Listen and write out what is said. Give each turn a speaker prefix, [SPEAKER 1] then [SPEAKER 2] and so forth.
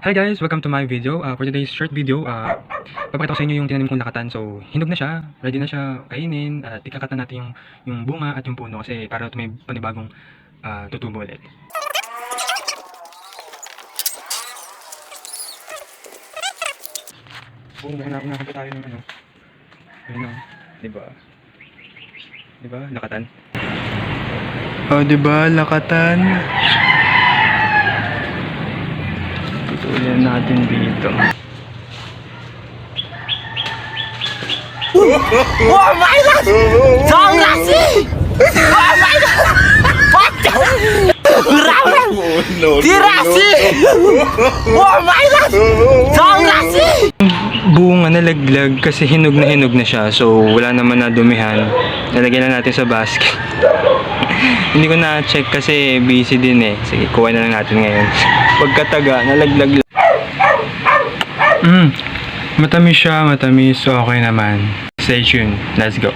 [SPEAKER 1] Hi guys! Welcome to my video. Uh, for today's short video, uh, papakita ko sa inyo yung tinanim kong lakatan. So, hinog na siya. Ready na siya kainin. At ikakatan natin yung, yung bunga at yung puno kasi para ito may panibagong uh, tutubo ulit. Boom, nahanap na tayo ng ano. Ayun o. Diba? Diba? Lakatan. Oh, diba? Lakatan. Tutuloy natin dito.
[SPEAKER 2] Oh my God! Tong lasi! Oh my God! Ramen! Oh, Tirasi! Oh my God!
[SPEAKER 1] nalaglag kasi hinog na hinog na siya. So, wala naman na dumihan. Lalagyan na natin sa basket. Hindi ko na-check kasi busy din eh. Sige, kuha na lang natin ngayon. Pagkataga, nalaglag lang. Mm, matamis siya, matamis. Okay naman. Stay tuned. Let's go.